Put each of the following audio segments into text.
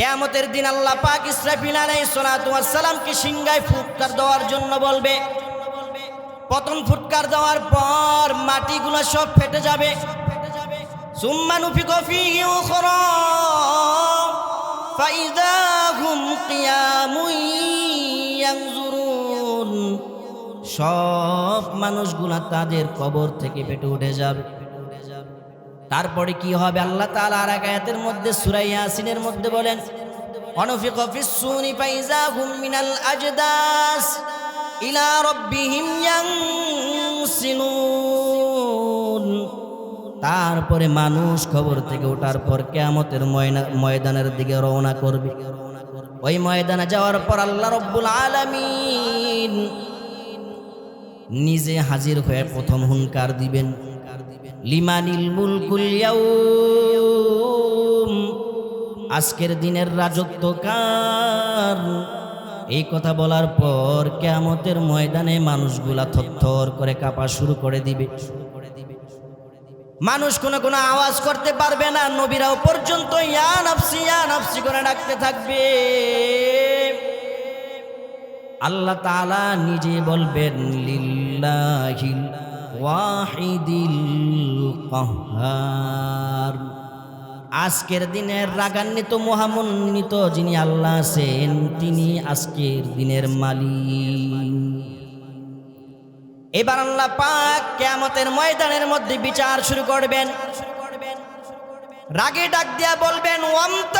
কেয়ামতের দিন আল্লাহ পাক ইসরাফিল সালাতু ওয়াস সালামকে সিংহায় ফুৎকার দেওয়ার জন্য বলবে। প্রথম ফুৎকার দেওয়ার পর মাটিগুলো সব ফেটে যাবে। সুম্মা নুফিক ফীহি উখরা। ফাইদা ইয়ানজুরুন। সব মানুষগুলা তাদের কবর থেকে পেটে উঠে যাবে। তারপরে কি হবে? আল্লাহ তাআলা আর আয়াতের মধ্যে, সূরা ইয়াসিনের মধ্যে বলেন অনুফিক ফিস সুনি ফাইজা হুম মিনাল আজদাস ইলা রাব্বিহিম ইয়ানসিলুন তারপরে মানুষ খবর থেকে ওঠার পর কেয়ামতের ময়দানের দিকে রওনা করবে। ওই ময়দানে যাওয়ার পর আল্লাহ রব্বুল আলামিন নিজে হাজির হয়ে প্রথম হুঙ্কার দিবেন। লিমানিল মুলকুল আজকের দিনের রাজত্ব কার? এই কথা বলার পর কেয়ামতের ময়দানে মানুষগুলা থরথর করে কাঁপা শুরু করে দিবে। মানুষ কোনো কোনো আওয়াজ করতে পারবে না, নবীরাও পর্যন্ত ইয়া করে ডাকতে থাকবে। আল্লাহ তাআলা নিজে বলবেন, লিল্লাহিল ওয়াহিদিল কাহ্হার আজকের দিনের রাগান্বিত, মহামন্বিত যিনি আল্লাহ আছেন, তিনি আজকের দিনের মালিক। এবার আল্লাহ পাক কেয়ামতের ময়দানের মধ্যে বিচার শুরু করবেন। রাগে ডাক দিয়া বলবেন ওয়ামতাজুল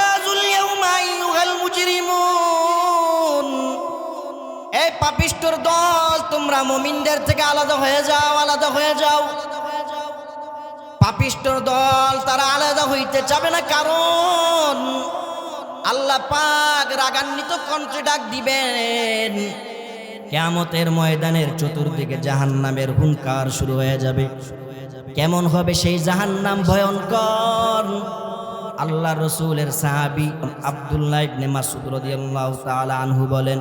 পাপিষ্টর দল, তোমরা মুমিনদের থেকে আলাদা হয়ে যাও, আলাদা হয়ে যাও। পাপিষ্টর দল, তারা আলাদা হইতে চাবে না, কারণ আল্লাহ পাক রাগান্বিত কণ্ঠে ডাক দিবেন। কেয়ামতের ময়দানের চতুর্দিকে জাহান্নামের হুঙ্কার শুরু হয়ে যাবে। কেমন হবে সেই জাহান্নাম ভয়ঙ্কর? আল্লাহ রসুলের সাহাবি আব্দুল্লাহ ইবনে মাসুদ রাদিয়াল্লাহু তাআলা আনহু বলেন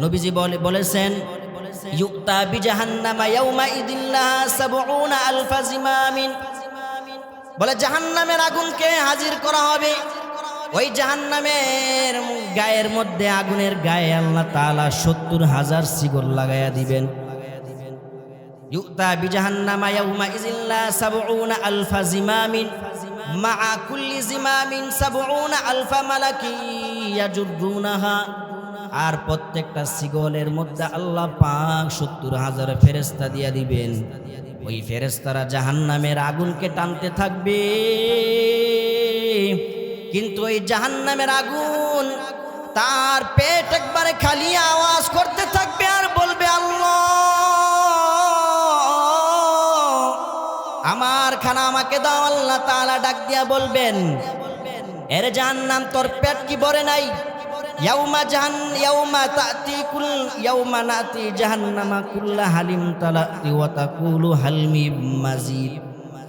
নবীজি বলে, বলেছেন, ইউক্তা বিজাহান্নামা ইয়াউমা ইদিল্লাহা সাবউনা আলফা জিমামিন। বলে, জাহান্নামের আগুনকে হাজির করা হবে। ওই জাহান্নামের গায়ের মধ্যে আগুনের গায়ে আল্লাহ তাআলা সত্তর হাজার শিকল লাগাইয়া দিবেন। ইউতা বিজাহান্নামা ইয়াউমা ইজিল্লা সাবউনা আলফা জিমামিন। মা কুল্লি জিমামিন সাবউনা আলফা মালাকি ইয়াজুরুনাহা আর প্রত্যেকটা সিগলের মধ্যে আল্লাহ পাক সত্তর হাজার ফেরেস্তা দিয়া দিবেন। ওই ফেরেস্তারা জাহান্নামের আগুনকে টানতে থাকবে। কিন্তু ওই জাহান্নামের আগুন তার পেট একবারে খালি আওয়াজ করতে থাকবে আর বলবে, আল্লাহ আমার খানা আমাকে দাও, আল্লাহ তালা ডাক দিয়া বলবেন, এর জাহান্নাম তোর পেট কি ভরে নাই? ইয়াউমা জাহান, ইয়াউমা তাতি কুল, ইয়াউমা নাতি জাহান্নামা কুল্লা হালিম তালাতি ওয়া তাকুলু হালমি মাজিদ।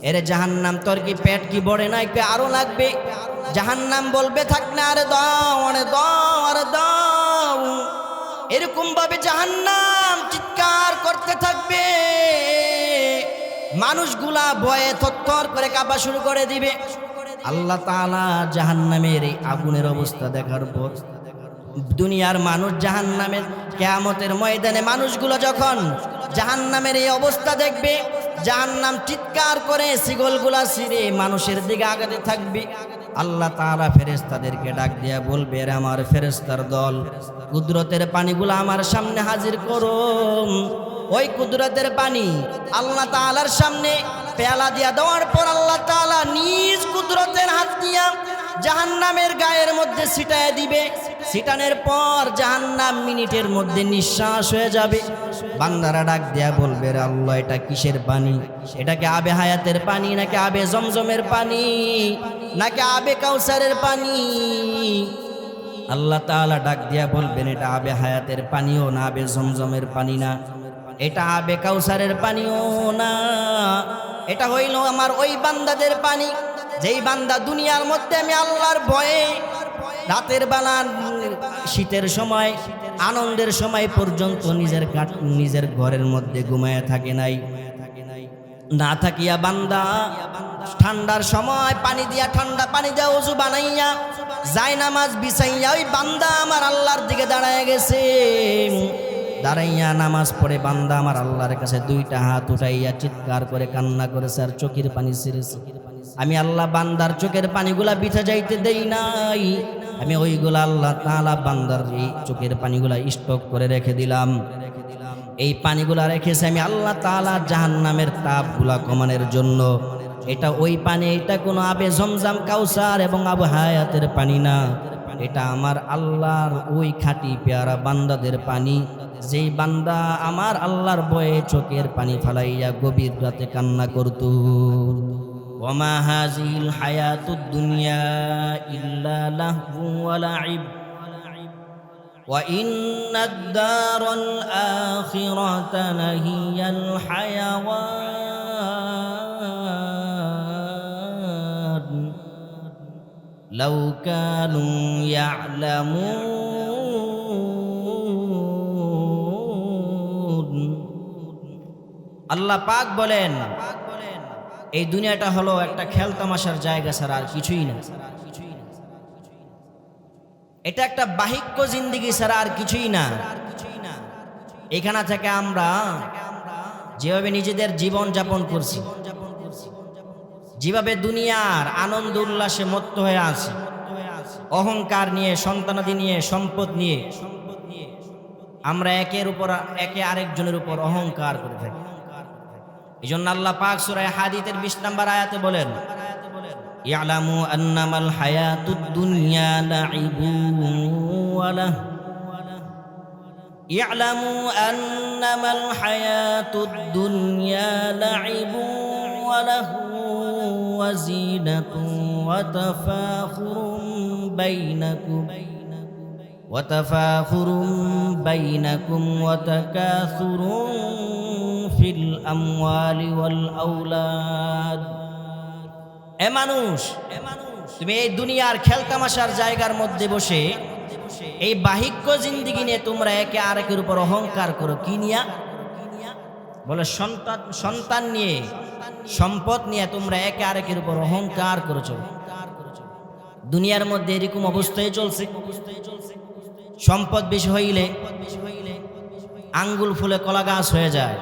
এর জাহান্নাম, তোর কি পেট কি ভরে নাই কে আরও লাগবে? জাহান্নাম বলবে, থাক না, আরে দাও আরে দাও আরে দাও। এরকম ভাবে জাহান্নাম চিৎকার করতে থাকবে। মানুষগুলা ভয়ে থরথর করে কাঁপা শুরু করে দিবে। আল্লাহ তাআলা জাহান্নামের এই আগুনের অবস্থা দেখার পর দুনিয়ার মানুষ জাহান জাহান্নামের কেয়ামতের ময়দানে, মানুষগুলো যখন জাহান্নামের এই অবস্থা দেখবে, জাহান্নাম চিৎকার করে শিগলগুলা ছিঁড়ে মানুষের দিকে আগাতে থাকবে। আল্লাহ তাআলা ফেরেশতাদেরকে ডাক দিয়া বলবে, "এরে আমার ফেরেস্তার দল। কুদরতের পানিগুলো আমার সামনে হাজির করো ওই কুদরতের পানি আল্লাহ তাআলার সামনে পেয়ালা দিয়া দেওয়ার পর আল্লাহ তাআলা নিজ কুদরতের হাত দিয়া জাহান্নামের গায়ের মধ্যে ছিটায় দিবে। ছিটানের পর জাহান্নাম মিনিটের মধ্যে নিঃশ্বাস হয়ে যাবে। বান্দারা ডাক দেয়া বলবে, "রে আল্লাহ, এটা কিসের পানি? এটাকে আবে হায়াতের পানি নাকি আবে জমজমের পানি? নাকি আবে কাউসারের পানি? আল্লাহ তাআলা ডাক দিয়া বলবেন, এটা আবে হায়াতের পানিও না, আবে জমজমের পানি না। এটা আবে কাউসারের পানিও না। এটা হইল আমার ওই বান্দাদের পানি। যেই বান্দা দুনিয়ার মধ্যে আমি আল্লাহর ভয়ে রাতের বেলা, শীতের সময়, আনন্দের সময় পর্যন্ত নিজের নিজের ঘরের মধ্যে ঘুমায় থাকে নাই। না থাকিয়া বান্দা, ঠান্ডার সময় পানি দিয়া ঠান্ডা পানি দিয়া উজু বানাইয়া যাই নামাজ বিছাইয়া ওই বান্দা আমার আল্লাহর দিকে দাঁড়ায় গেছে। দাঁড়াইয়া নামাজ পড়ে বান্দা আমার আল্লাহর কাছে দুইটা হাত উঠাইয়া চিৎকার করে, কান্না করেছে আর চোখের পানি ছিঁড়েছে। আমি আল্লাহ বান্দার চোখের পানিগুলা বিথা যাইতে দেই নাই। আমি ওইগুলা আল্লাহ তাআলা বান্দার এই চোখের পানিগুলা স্টক করে রেখে দিলাম। এই পানিগুলা রেখেছে আমি আল্লাহ তাআলা জাহান্নামের তাপগুলা কমানোর জন্য। এটা ওই পানি, এটা কোনো আবে জমজাম কাউসার এবং আবু হায়াতের পানি না। এটা আমার আল্লাহর ওই খাঁটি পেয়ারা বান্দাদের পানি। যেই বান্দা আমার আল্লাহর বয়ে চোখের পানি ফালাইয়া গভীর রাতে কান্না করত ওমা হাজিল হায়াতুদ দুনিয়া ইল্লা লাহবু ওয়া লাইব وإن الدار الآخرة لهي الحيوان لو كانوا يعلمون আল্লাহ পাক বলেন, এই দুনিয়াটা হলো একটা খেলতামাশার জায়গা ছাড়া আর কিছুই না। এটা একটা বাহিক্য জিন্দিগি ছাড়া আর কিছুই না। এখানে থেকে আমরা যেভাবে নিজেদের জীবন যাপন করছি, যেভাবে দুনিয়ার আনন্দ উল্লাসে মত্ত হয়ে আছি, অহংকার নিয়ে, সন্তানাদি নিয়ে, সম্পদ নিয়ে আমরা একের উপর একে আরেকজনের উপর অহংকার করে থাকি এই জন্য আল্লাহ পাক সুরায় হাদিতের বিশ নাম্বার আয়াতে বলেন ইয়ালামু আন্নামাল হায়াতুদ দুনিয়া লাইবু ওয়ালাহ اعلموا أنما الحياة الدنيا لعب وله وزينة وتفاخر بينكم وتفاخر بينكم وتكاثر في الأموال والأولاد এ মানুষ তুমি এই দুনিয়ার খেলতামাশার জায়গার মধ্যে বসে এই বাহিক্য জিন্দিগি নিয়ে তোমরা একে আরেকের উপর অহংকার করো কি নিয়া বলে সন্তান সন্তান নিয়ে সম্পদ নিয়ে তোমরা একে আরেকের উপর অহংকার করেছো দুনিয়ার মধ্যে এরকম অবস্থায় চলছে সম্পদ বেশি হইলে আঙ্গুল ফুলে কলা গাছ হয়ে যায়।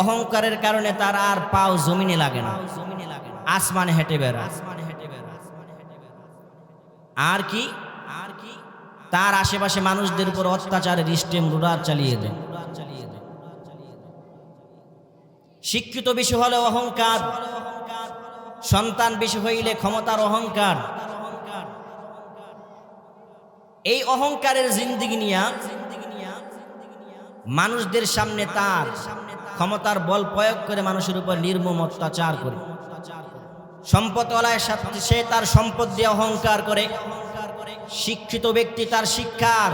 অহংকারের কারণে তার আর পাও জমিনে লাগে না। আসমানে হেঁটে বেড়া আর কি? আর কি তার আশেপাশে মানুষদের উপর অত্যাচারের স্টেম রুডার চালিয়ে দেন শিক্ষিত বেশি হলে অহংকার, সন্তান বেশি হইলে ক্ষমতার অহংকার। এই অহংকারের জিন্দিগি নিয়া মানুষদের সামনে তার ক্ষমতার বল প্রয়োগ করে মানুষের উপর নির্মম অত্যাচার করে। সম্পদওয়ালার সাথে সে তার সম্পদ দিয়ে অহংকার করে। শিক্ষিত ব্যক্তি তার শিক্ষার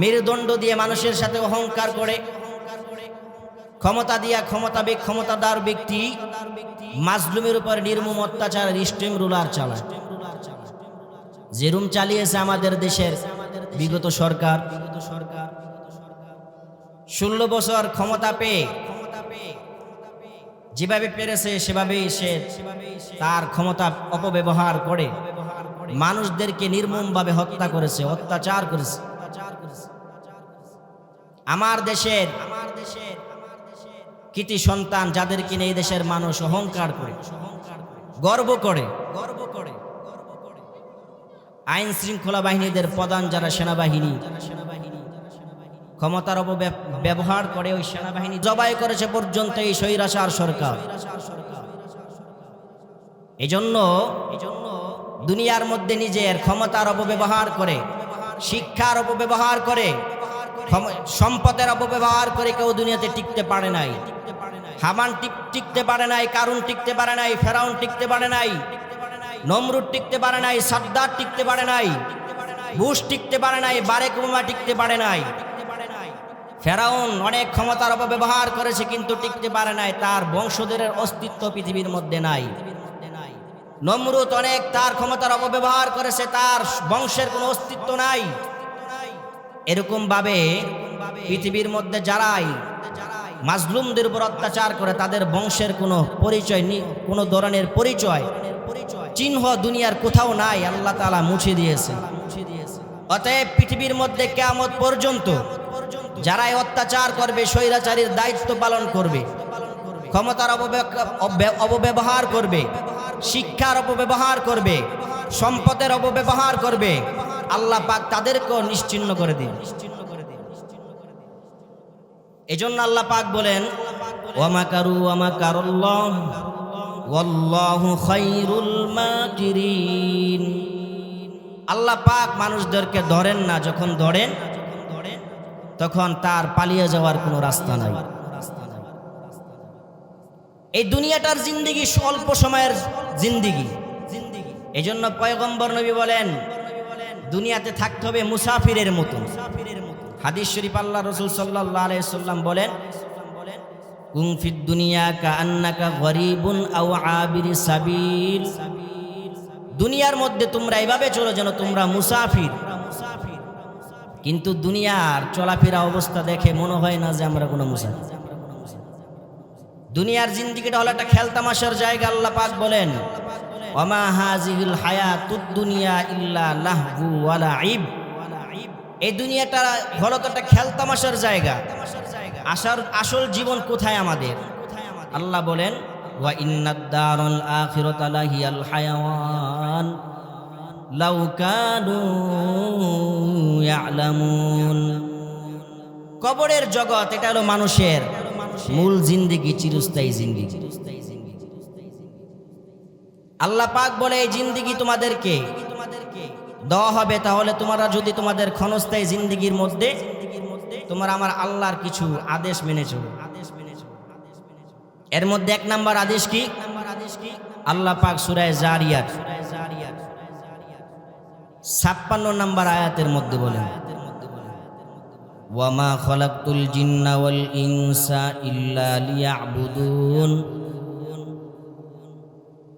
মেরুদণ্ড দিয়ে মানুষের সাথে অহংকার করে। ক্ষমতা দিয়া ক্ষমতা ক্ষমতাদার ব্যক্তি মাজলুমের উপর নির্মম অত্যাচার স্টিম রুলার চালায়। যেরুম চালিয়েছে আমাদের দেশের বিগত সরকার, ষোলো বছর ক্ষমতা পেয়ে যেভাবে পেরেছে, সেভাবেই সে তার ক্ষমতা অপব্যবহার করে। মানুষদেরকে নির্মমভাবে হত্যা করেছে, অত্যাচার করেছে। আমার দেশের আমার দেশের কৃতি সন্তান যাদেরকে এই দেশের মানুষ অহংকার করে গর্ব করে গর্ব করে আইন শৃঙ্খলা বাহিনীদের প্রধান যারা সেনাবাহিনী। ক্ষমতার অপব্যবহার করে ওই সেনাবাহিনী জবাই করেছে পর্যন্ত এই স্বৈরাচার সরকার। এজন্য এজন্য দুনিয়ার মধ্যে নিজের ক্ষমতার অপব্যবহার করে, শিক্ষার অপব্যবহার করে সম্পদের অপব্যবহার করে কেউ দুনিয়াতে টিকতে পারে নাই। হামান টিকতে পারে নাই, কারুন টিকতে পারে নাই, ফেরাউন টিকতে পারে নাই। নমরুদ টিকতে পারে নাই, সাদ্দার টিকতে পারে নাই, বুশ টিকতে পারে নাই, বারেক ওবামা টিকতে পারে নাই। ফেরাউন অনেক ক্ষমতার অপব্যবহার করেছে কিন্তু টিকতে পারে নাই, তার বংশধরের অস্তিত্ব পৃথিবীর মধ্যে নাই। নমরুদ অনেক তার ক্ষমতার অপব্যবহার করেছে, তার বংশের কোনো অস্তিত্ব নাই। এরকম ভাবে পৃথিবীর মধ্যে যারাই মাজলুমদের উপর অত্যাচার করে, তাদের বংশের কোনো পরিচয় কোনো ধরনের পরিচয় পরিচয় চিহ্ন দুনিয়ার কোথাও নাই, আল্লাহ তাআলা মুছে দিয়েছে। অতএব পৃথিবীর মধ্যে কেয়ামত পর্যন্ত যারাই অত্যাচার করবে, স্বৈরাচারীর দায়িত্ব পালন করবে, ক্ষমতার অপব্যবহার করবে, শিক্ষার অপব্যবহার করবে, সম্পদের অপব্যবহার করবে, আল্লাহ পাক তাদেরকেও নিশ্চিন্ন করে দিন। এজন্য আল্লাহ পাক বলেন ওয়ামাকারু ওয়ামাকারুল্লাহ ওয়াল্লাহু খায়রুল মাকিরিন। আল্লাহ পাক মানুষদেরকে ধরেন না, যখন ধরেন, তখন তার পালিয়ে যাওয়ার কোনো রাস্তা নাই। এই দুনিয়াটার জিন্দিগি অল্প সময়ের জিন্দিগি। এই জন্য পয়গম্বর নবী বলেন, দুনিয়াতে থাকতে হবে মুসাফিরের মতো। হাদিস শরীফ আল্লাহ রসুল সাল্লাহ আলাইসাল্লাম বলেন দুনিয়া কা সাবিল। দুনিয়ার মধ্যে তোমরা এভাবে চলো যেন তোমরা মুসাফির। কিন্তু দুনিয়ার চলাফেরা অবস্থা দেখে মনে হয় না যে আমরা কোনো মুসাফির। দুনিয়ার জিন্দিগিটা হলো একটা খেলতামাশার জায়গা, আল্লাহ পাক বলেন, ওমা হাজিল হায়াতুদ দুনিয়া ইল্লা লাহবু ওয়ালা ইব এই দুনিয়াটা হলো তো একটা খেলতামাশার জায়গা। আসার আসল জীবন কোথায় আমাদের? আল্লাহ বলেন, ওয়া কবরের জগৎ, এটা হলো মানুষের মূল জিন্দিগি, চিরস্থায়ী জিন্দিগি। আল্লাহ পাক বলে, এই জিন্দিগি তোমাদেরকে দেওয়া হবে, তাহলে তোমরা যদি তোমাদের ক্ষণস্থায়ী জিন্দিগির মধ্যে তোমরা আমার আল্লাহর কিছু আদেশ মেনে চলো। এর মধ্যে এক নাম্বার আদেশ কি? আল্লাহ পাক সুরায় জারিয়াত ছাপ্পান্ন নাম্বার আয়াতের মধ্যে বলেন, ওয়ামা খলাকুল জিন্না ওয়াল ইনসা ইল্লা লিয়াবুদুন।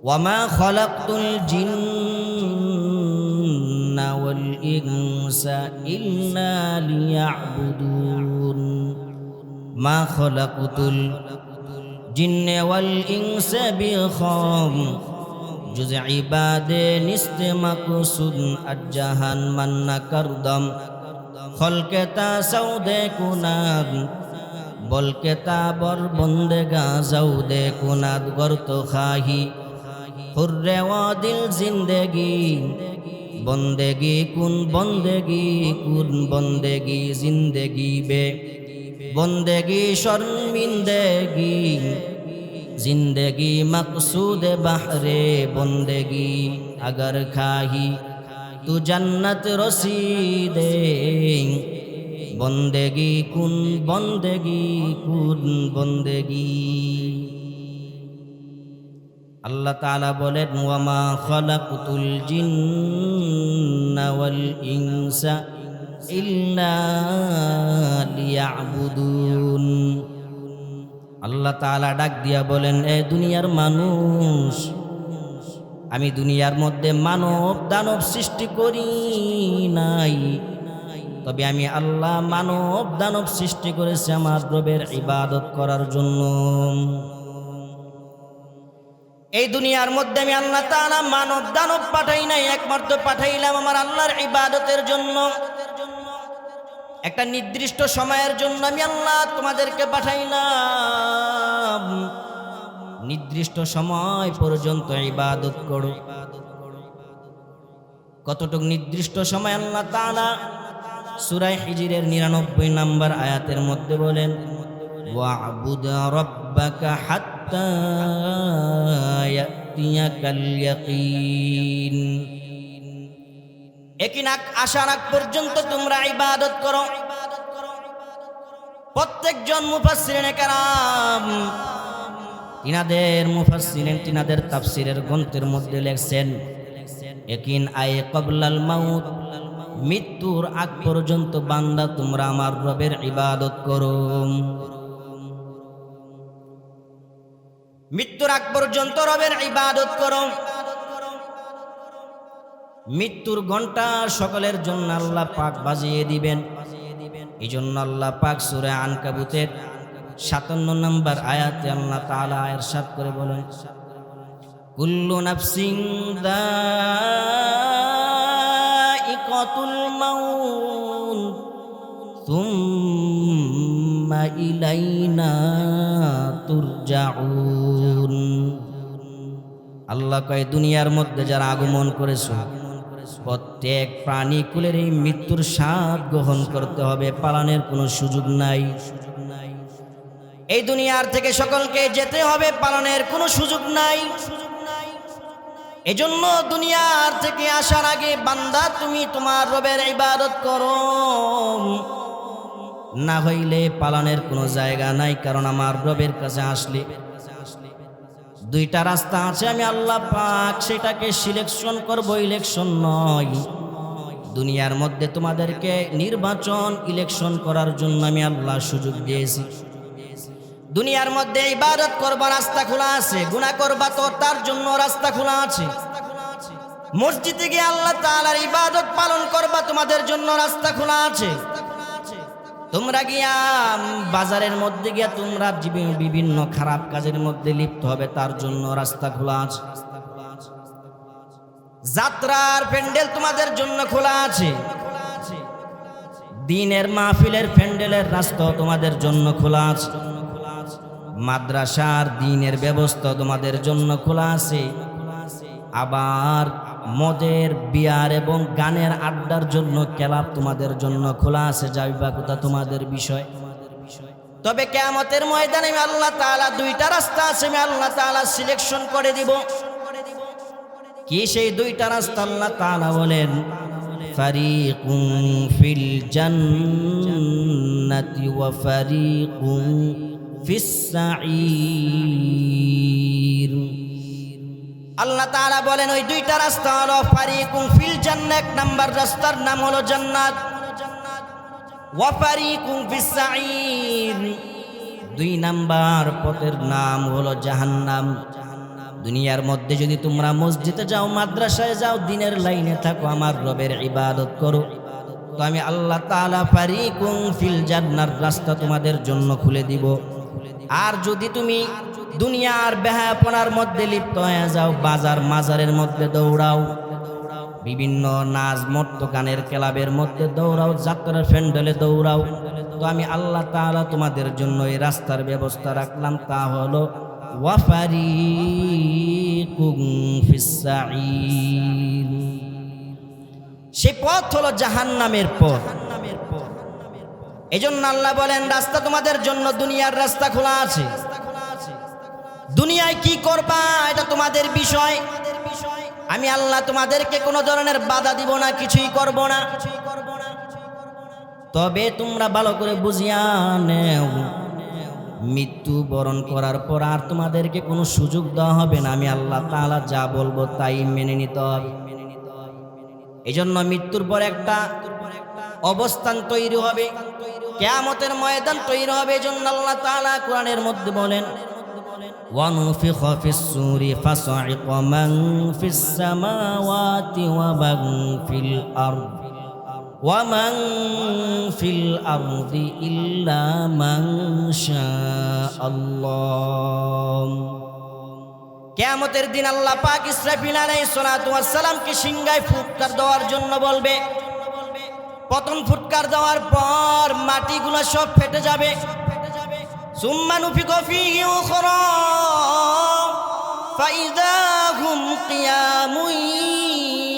ওয়ামা খলাকুল জিন্না ওয়াল ইনসা ইল্লা লিয়াবুদুন মা খলাকুতুল জিন্নে ওয়াল ইনসা বিখাম জুজ ইবাদে নিস্তে মাকসুদ আজাহান মান্না করদম খলকেতা সৌদে কুনাদ বলকেতা বর বন্দে গা সৌদে কুনাদ গর্ত খাহি হুর্রে দিল জিন্দেগি বন্দেগি কোন বন্দেগি কোন বন্দেগি জিন্দেগি বে? বন্দেগি শর্মিন্দেগি জিন্দেগি মকসুদ বাহরে বন্দেগি আগর খাহি, তু জন্নত রসিদে বন্দেগি কোন বন্দেগি কোন বন্দেগি আল্লাহ তালা বলেন, ওয়ামা খলাকুতুল জিন্না ওয়াল ইনসা ইল্লা আল্লাহ তালা ডাক দিয়া বলেন, এ দুনিয়ার মানুষ, আমি দুনিয়ার মধ্যে মানব দানব সৃষ্টি করি নাই। তবে আমি আল্লাহ মানব দানব সৃষ্টি করেছি আমার রবের ইবাদত করার জন্য। এই দুনিয়ার মধ্যে আমি আল্লাহ তাআলা মানব দানব পাঠাই নাই, একমাত্র পাঠাইলাম আমার আল্লাহর ইবাদতের জন্য। একটা নির্দিষ্ট সময়ের জন্য আমি আল্লাহ তোমাদেরকে পাঠাইলাম। নির্দিষ্ট সময় পর্যন্ত ইবাদত করো। কতটুক নির্দিষ্ট সময় আল্লাহ তাআলা সূরা হিজরের 99 নাম্বার আয়াতের মধ্যে বলেন রাব্বাকা একিন আসার আগ পর্যন্ত তোমরা ইবাদত করো। প্রত্যেকজন মুফাসসিরিনে কারাম তিনাদের মুফাসসিরিন তিনাদের তাফসিরের গ্রন্থের মধ্যে লেখছেন, একিন আয়ে কবলাল মাউত, মৃত্যুর আগ পর্যন্ত বান্দা তোমরা আমার রবের ইবাদত করো। মৃত্যুর আগ পর্যন্ত রবের ইবাদত করো। মৃত্যুর ঘণ্টা সকলের জন্য আল্লাহ পাক বাজিয়ে দিবেন। এই জন্য আল্লাহ পাক সুরে আনকাবুতের সাতান্ন নম্বর আয়াতে আল্লাহ তাআলা এরশাদ করে বলেন, কুল্লু নাফসিং দাইকাতুল মাউত, সুম্মা ইলাইনা তুরজাউন। আল্লাহ কয়, দুনিয়ার মধ্যে যারা আগমন করেছ, প্রত্যেক প্রাণী কুলের এই মৃত্যুর স্বাদ গ্রহণ করতে হবে, পালনের কোনো সুযোগ নাই। এই দুনিয়ার থেকে সকলকে যেতে হবে, পালনের কোনো সুযোগ নাই। এজন্য দুনিয়ার থেকে আসার আগে বান্দা, তুমি তোমার রবের ইবাদত করো। না হইলে পালনের কোনো জায়গা নাই, কারণ আমার রবের কাছে আসলে দুইটা রাস্তা আছে, আমি আল্লাহ পাক সেটাকে সিলেকশন করব ইলেকশন নয়। দুনিয়ার মধ্যে তোমাদেরকে নির্বাচন ইলেকশন করার জন্য আমি আল্লাহ সুযোগ দিয়েছি। দুনিয়ার মধ্যে ইবাদত করবা রাস্তা খোলা আছে, গুনাহ করবা তো তার জন্য রাস্তা খোলা আছে। মসজিদে গিয়ে আল্লাহ তাআলার ইবাদত পালন করবা তোমাদের জন্য রাস্তা খোলা আছে। তোমরা গিয়া বাজারের মধ্যে গিয়া তোমরা বিভিন্ন খারাপ কাজের মধ্যে লিপ্ত হবে, তার জন্য রাস্তা খোলা আছে। যাত্রার প্যান্ডেল তোমাদের জন্য খোলা আছে। দিনের মাহফিলের প্যান্ডেলের রাস্তা তোমাদের জন্য খোলা আছে। মাদ্রাসার দিনের ব্যবস্থা তোমাদের জন্য খোলা আছে। আবার মদের, বিয়ার এবং গানের আড্ডার জন্য ক্লাব তোমাদের জন্য খোলা আছে। যাইবা কোথা তোমাদের বিষয়। তবে কেয়ামতের ময়দানে আল্লাহ তাআলা দুইটা রাস্তা আছে, আমি আল্লাহ তাআলা সিলেকশন করে দিব। কি সেই দুইটা রাস্তা? আল্লাহ তাআলা বলেন, ফারিকুন ফিল জান্নাতি আল্লাহ তাআলা বলেন, ওই দুইটা রাস্তা হলো ফারিকুন ফিল জান্নাত এক নাম্বার রাস্তার নাম হলো জান্নাত। দুই নাম্বার পথের নাম হলো জাহান্নাম। দুনিয়ার মধ্যে যদি তোমরা মসজিদে যাও, মাদ্রাসায় যাও, দিনের লাইনে থাকো, আমার রবের ইবাদত করো। তো আমি আল্লাহ তাআলা ফারিকুন ফিল জান্নার রাস্তা তোমাদের জন্য খুলে দিব। আর যদি তুমি দুনিয়ার বেহাপনার মধ্যে লিপ্ত হয়ে যাও, বাজার মাজারের মধ্যে দৌড়াও। বিভিন্ন নাচ মত্ত গানের ক্লাবের মধ্যে দৌড়াও, যাত্রার ফ্যান্ডেলে দৌড়াও। তো আমি আল্লাহ তাআলা তোমাদের জন্য এই রাস্তার ব্যবস্থা রাখলাম, তা হলো সাঈর সে পথ হলো জাহান্নামের পথ। এই জন্য আল্লাহ বলেন, রাস্তা তোমাদের জন্য, দুনিয়ার রাস্তা খোলা আছে। দুনিয়ায় কি করবা, এটা তোমাদের বিষয়। আমি আল্লাহ তোমাদেরকে কোনো ধরনের বাধা দিব না, কিছুই করব না। তবে তোমরা ভালো করে বুঝিয়া নেও। মৃত্যু বরণ করার পর আর তোমাদেরকে কোনো সুযোগ দেওয়া হবে না। আমি আল্লাহ তাআলা যা বলব তাই মেনে নিতে হবে। এই জন্য মৃত্যুর পর একটা অবস্থান তৈরি হবে। কেয়ামতের ময়দান তৈরি হবে। এই জন্য আল্লাহ তাআলা কোরআনের মধ্যে বলেন ونفخ في السور فصعق من في السماوات ومن في الأرض ومن في الأرض إلا من شاء الله কেয়ামতের দিন আল্লাহ পাক ইসরাফিল আলাইহিস সালাতু ওয়াস সালামকে সিংহায় ফুৎকার দেওয়ার জন্য বলবে প্রথম ফুৎকার দেওয়ার পর মাটিগুলো সব ফেটে যাবে সুম্মা নুফিক ফীহি উখরা ফাইদা হুম কিয়ামুন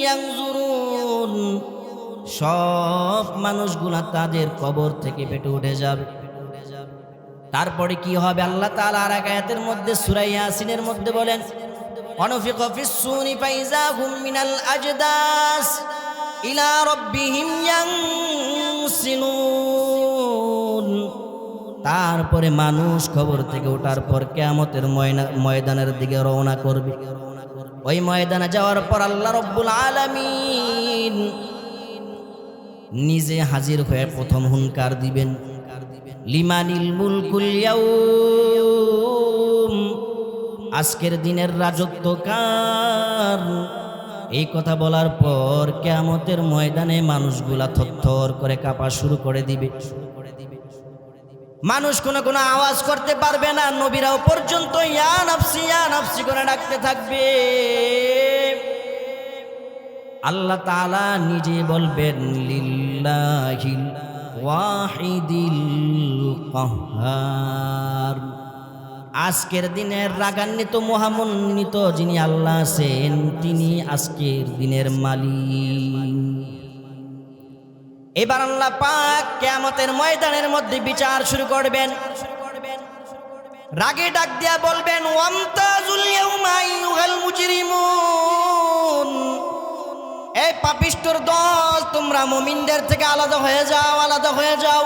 ইয়ানজুরুন সব মানুষগুলা তাদের কবর থেকে পেটে উঠে যাবে। তারপরে কি হবে? আল্লাহ তাআলা আর এক আয়াতের মধ্যে, সূরা ইয়াসিনের মধ্যে বলেন, অনুফিক ফিস সুনি ফাইজা হুম মিনাল আজদাস ইলা রাব্বিহিম ইয়ানসিলুন তারপরে মানুষ খবর থেকে ওঠার পর কেয়ামতের ময়দানের দিকে রওনা করবে। ওই ময়দানে যাওয়ার পর আল্লাহ রব্বুল আলামিন নিজে হাজির হয়ে প্রথম হুনকার দিবেন। লিমানিল মুলকুল আজকের দিনের রাজত্ব কার? এই কথা বলার পর কেয়ামতের ময়দানে মানুষগুলা থর করে কাঁপা শুরু করে দিবে। মানুষ কোনো কোনো আওয়াজ করতে পারবে না, নবীরাও পর্যন্ত ইয়া নাফসি ইয়া নাফসি করে ডাকতে থাকবে। আল্লাহ তাআলা নিজে বলবেন লিল্লাহিল কাহ্হার আজকের দিনের রাগান্বিত, মহামন্বিত যিনি আল্লাহ আছেন, তিনি আজকের দিনের মালিক। এবার আল্লাহ পাক কেয়ামতের ময়দানের মধ্যে বিচার শুরু করবেন। রাগে ডাক দিয়া বলবেন এই পাপিষ্টর দল, তোমরা মুমিনদের থেকে আলাদা হয়ে যাও, আলাদা হয়ে যাও।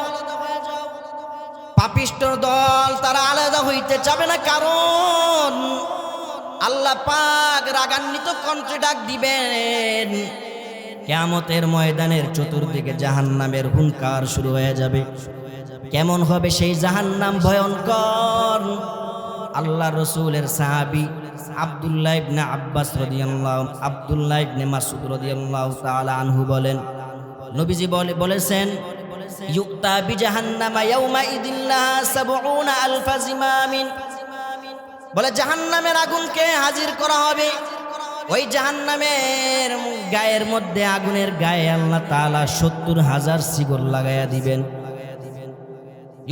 পাপিষ্টর দল, তারা আলাদা হইতে চাবে না, কারণ আল্লাহ পাক রাগান্বিত কণ্ঠে ডাক দিবেন। কেয়ামতের ময়দানের চতুর্দিকে জাহান্নামের হুঙ্কার শুরু হয়ে যাবে। কেমন হবে সেই জাহান্নাম ভয়ঙ্কর? আল্লাহ রসুলের সাহাবি আব্দুল্লাহ ইবনে আব্বাস রাদিয়াল্লাহু আব্দুল্লাহ ইবনে মাসউদ রাদিয়াল্লাহু তাআলা আনহু বলেন, নবীজি বলে, বলেছেন, ইউক্তা বিজাহান্নামা ইয়াউমা ইদিল্লাহ সাবউনা আলফা জিমামিন। বলে, জাহান্নামের আগুনকে হাজির করা হবে ওই জাহান্নামের গায়ের মধ্যে আগুনের গায়ে আল্লাহ তালা সত্তর হাজার শিকল লাগাইয়া দিবেন।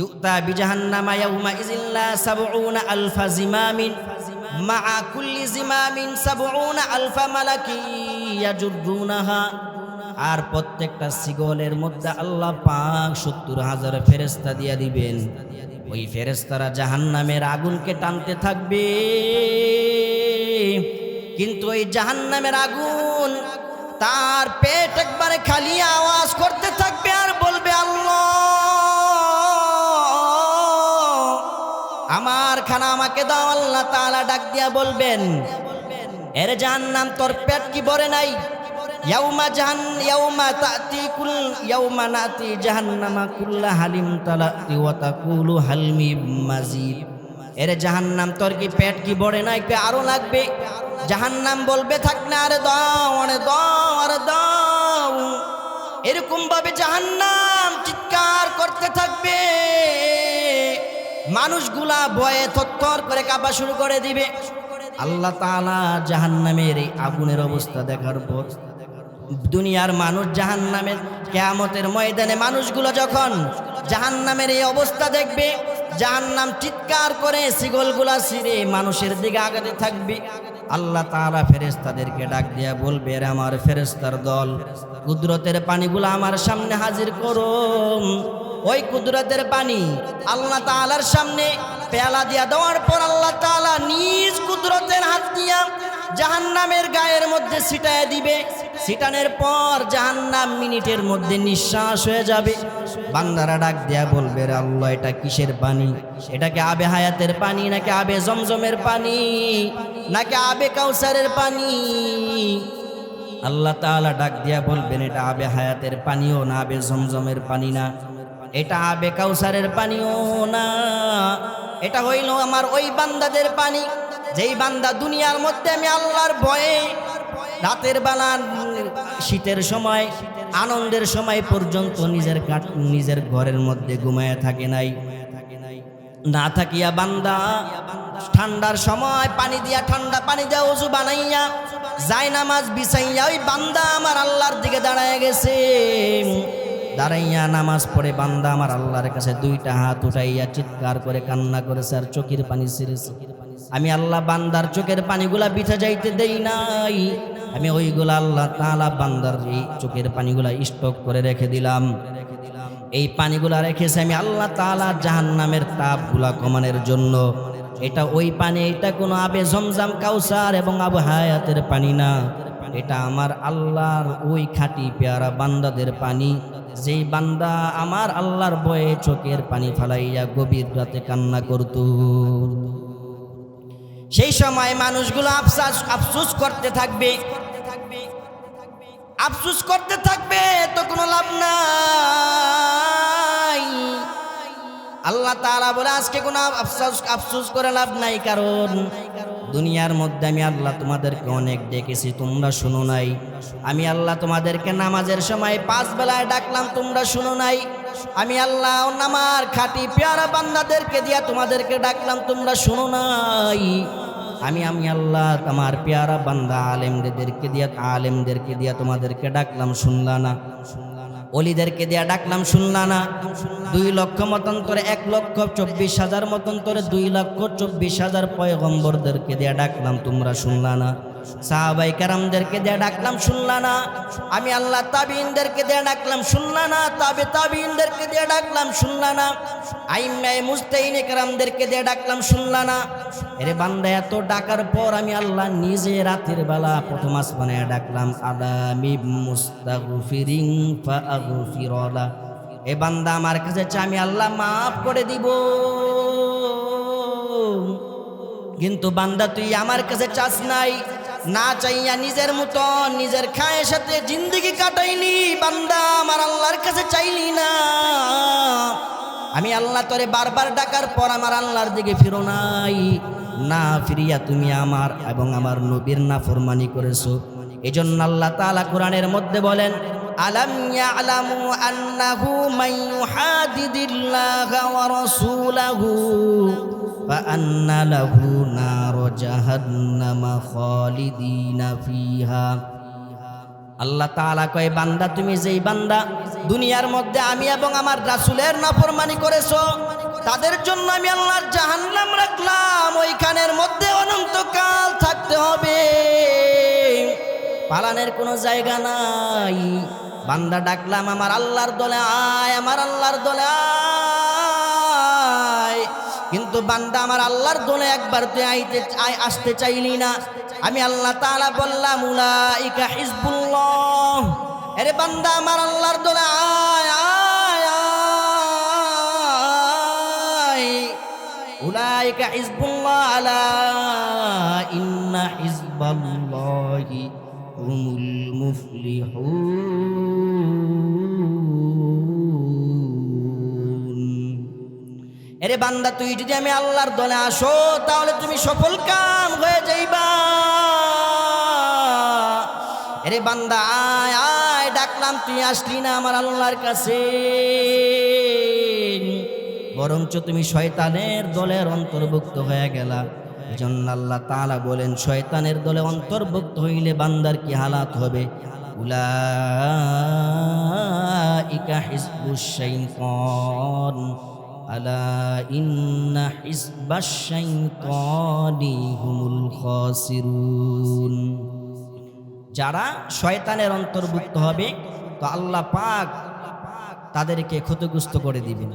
ইউতা বিজাহান্নামা ইয়াউমা ইজিল্লা সাবউনা আলফা জিমামিন মা কুল্লি জিমামিন সাবউনা আলফা মালাকি ইয়াজুরুনাহা আর প্রত্যেকটা সিগলের মধ্যে আল্লাহ পাক সত্তর হাজার ফেরেস্তা দিয়া দিবেন। ওই ফেরেস্তারা জাহান্নামের আগুনকে টানতে থাকবে। কিন্তু ওই জাহান্নামের আগুন তার পেট একবারে খালি আওয়াজ করতে থাকবে আর বলবে, আল্লাহ, আমার খানা আমাকে দাও। আল্লাহ তালা ডাক দিয়া বলবেন, এর জাহান্নাম তোর পেট কি ভরে নাই? ইয়াউমা জাহান, ইয়াউমা তাতি কুল, ইয়াউমা নাতি জাহান্নামা কুল্লা হালিম তালাতি ওয়া তাকুলু হালমি মাজিদ। এর জাহান্নাম তোর কি পেট কি ভরে নাই? আরও লাগবে। জাহান্নাম বলবে, থাক না আরে দাও আরে দাও আরে দাও। এরকম ভাবে জাহান্নাম চিৎকার করতে থাকবে। মানুষগুলা ভয়ে থর করে কাঁপা শুরু করে দিবে। আল্লাহ তালা জাহান্নামের এই আগুনের অবস্থা দেখার পর দুনিয়ার মানুষ জাহান্নামের কেয়ামতের ময়দানে, মানুষগুলো যখন জাহান্নামের এই অবস্থা দেখবে, জাহান্নাম চিৎকার করে শিগলগুলা ছিঁড়ে মানুষের দিকে আগাতে থাকবে। আল্লাহ তাআলা ফেরেশতাদেরকে ডাক দিয়া বলবে, "এরা আমার ফেরেস্তার দল। কুদরতের পানিগুলো আমার সামনে হাজির করো ওই কুদরতের পানি আল্লাহ তাআলার সামনে পেয়ালা দিয়া দেওয়ার পর আল্লাহ তালা নিজ কুদরতের হাত দিয়া জাহান্নামের গায়ের মধ্যে ছিটায় দিবে। ছিটানের পর জাহান্নাম মিনিটের মধ্যে নিঃশ্বাস হয়ে যাবে। বান্দারা ডাক দেয়া বলবে, "রে আল্লাহ, এটা কিসের পানি? এটাকে আবে হায়াতের পানি নাকি আবে জমজমের পানি? নাকি আবে কাউসারের পানি? আল্লাহ তাআলা ডাক দিয়া বলবেন, এটা আবে হায়াতের পানিও না, আবে জমজমের পানি না। এটা আবে কাউসারের পানিও না। এটা হইল আমার ওই বান্দাদের পানি। যেই বান্দা দুনিয়ার মধ্যে আমি আল্লাহর ভয়ে রাতের বেলা শীতের সময়, আনন্দের সময় পর্যন্ত নিজের নিজের ঘরের মধ্যে ঘুমায় থাকে নাই। না থাকিয়া বান্দা, ঠান্ডার সময় পানি দিয়া ঠান্ডা পানি দিয়া উজু বানাইয়া যায় নামাজ বিছাইয়া ওই বান্দা আমার আল্লাহর দিকে দাঁড়ায় গেছে। দাঁড়াইয়া নামাজ পড়ে বান্দা আমার আল্লাহর কাছে দুইটা হাত উঠাইয়া চিৎকার করে কান্না করেছে আর চোখের পানি ছেড়েছে। আমি আল্লাহ বান্দার চোখের পানিগুলা বিঠা যাইতে দেই নাই। আমি ওইগুলা আল্লাহ তাআলা বান্দার এই চোখের পানিগুলা স্টক করে রেখে দিলাম। এই পানিগুলা রেখেছে আমি আল্লাহ তাআলা জাহান্নামের তাপগুলা কমানোর জন্য। এটা ওই পানি, এটা কোনো আবে জমজাম কাউসার এবং আবু হায়াতের পানি না। এটা আমার আল্লাহর ওই খাঁটি পেয়ারা বান্দাদের পানি। যেই বান্দা আমার আল্লাহর বয়ে চোখের পানি ফালাইয়া গভীর রাতে কান্না করত। সেই সময় মানুষগুলো আফসাস আফসুস করতে থাকবে। আফসুস করতে থাকবে তো কোনো লাভ নাই। আল্লাহ তাআলা বলে, আজকে কোনো আফসোস আফসুস করে লাভ নাই কারণ দুনিয়ার মধ্যে আমি আল্লাহ তোমাদেরকে অনেক ডেকেছি, তোমরা শুনো নাই। আমি আল্লাহ তোমাদেরকে নামাজের সময় পাঁচ বেলায় ডাকলাম, তোমরা শুনো নাই। আমি আল্লাহ আমার খাঁটি পেয়ারা বান্দাদেরকে দিয়া তোমাদেরকে ডাকলাম, তোমরা শোনো নাই। আমি আমি আল্লাহ আমার পেয়ারা বান্দা আলেমদেরকে দিয়া আলেমদেরকে দিয়া তোমাদেরকে ডাকলাম, শুনলা না। অলিদেরকে দিয়া ডাকলাম, শুনলা না। দুই লক্ষ মতন্তরে, এক লক্ষ চব্বিশ হাজার মতন্তরে, দুই লক্ষ চব্বিশ হাজার পয়গম্বরদেরকে দিয়া ডাকলাম, তোমরা শুনলা না। সাহাবাই কারামদেরকে দিয়ে ডাকলাম, শুনলা না? আমি আল্লাহ তাবিনদেরকে দিয়ে ডাকলাম, শুনলা না? তাবে তাবিনদেরকে দিয়ে ডাকলাম, শুনলা না? আইমাই মুস্তাইনে কারামদেরকে দিয়ে ডাকলাম, শুনলা না? এরে বান্দা, এত ডাকার পর আমি আল্লাহ নিজে রাতের বেলা প্রথম আসমানে ডাকলাম, আদামি মুস্তাগফিরিং ফাগফিরলা। এ বান্দা আমার কাছে আমি আল্লাহ মাফ করে দিব। কিন্তু বান্দা, তুই আমার কাছে চাস নাই? না চাইয়া নিজের মতন নিজের খায়ের সাথে জিন্দগি কাটাইনি, বান্দা আমার আল্লাহর কাছে চাইলি না। আমি আল্লাহ তরে বারবার ডাকার পর আমার আল্লাহর দিকে ফিরো নাই। না ফিরিয়া তুমি আমার এবং আমার নবীর না ফরমানি করেছ। এজন্য আল্লাহ তালা কোরআনের মধ্যে বলেন, আলাম ইয়ালামু আন্নাহু মান ইউহাদিদিল্লাহা ওয়া রাসূলাহু ফাআন্না লাহু নার জাহান্নামা খালিদিনা ফিহা। আল্লাহ তাআলা কয়, বান্দা, তুমি যেই বান্দা দুনিয়ার মধ্যে আমি এবং আমার রাসূলের নাফরমানি করেছ, তাদের জন্য আমি আল্লাহর জাহান্নাম রাখলাম। ওইখানের মধ্যে অনন্তকাল থাকতে হবে। পালানের কোনো জায়গা নাই। বান্দা ডাকলাম, আমার আল্লাহর দলে আয়, আমার আল্লাহর দলে আয়। কিন্তু বান্দা, আমার আল্লাহর দলে একবার তুই আইতে আসতে চাইলি না। আমি আল্লাহ তালা বললাম, উলাইকা হিজবুল্লাহ। আরে বান্দা, আমার আল্লাহর দলে আয় আয় আয়। উলাইকা হিজবুল্লাহ আলা ইন্না হিজবাল্লাহি। এরে বান্দা, তুই যদি আমি আল্লাহর দলে আসো, তাহলে তুমি সফল কাম হয়ে যাইবা। এরে বান্দা, আয় আয়, ডাকলাম, তুই আসলি না আমার আল্লাহর কাছে। বরঞ্চ তুমি শয়তানের দলের অন্তর্ভুক্ত হয়ে গেলা। এজন্য আল্লাহ তাআলা বলেন, শয়তানের দলে অন্তর্ভুক্ত হইলে বান্দার কি হালাত হবে? উলাইকা হিজবুশ শাইতান। আলা ইন্না হিজবাশ শাইতানি হুমুল খাসিরুন। যারা শয়তানের অন্তর্ভুক্ত হবে, তো আল্লাহ পাক তাদেরকে ক্ষতিগ্রস্ত করে দিবেন।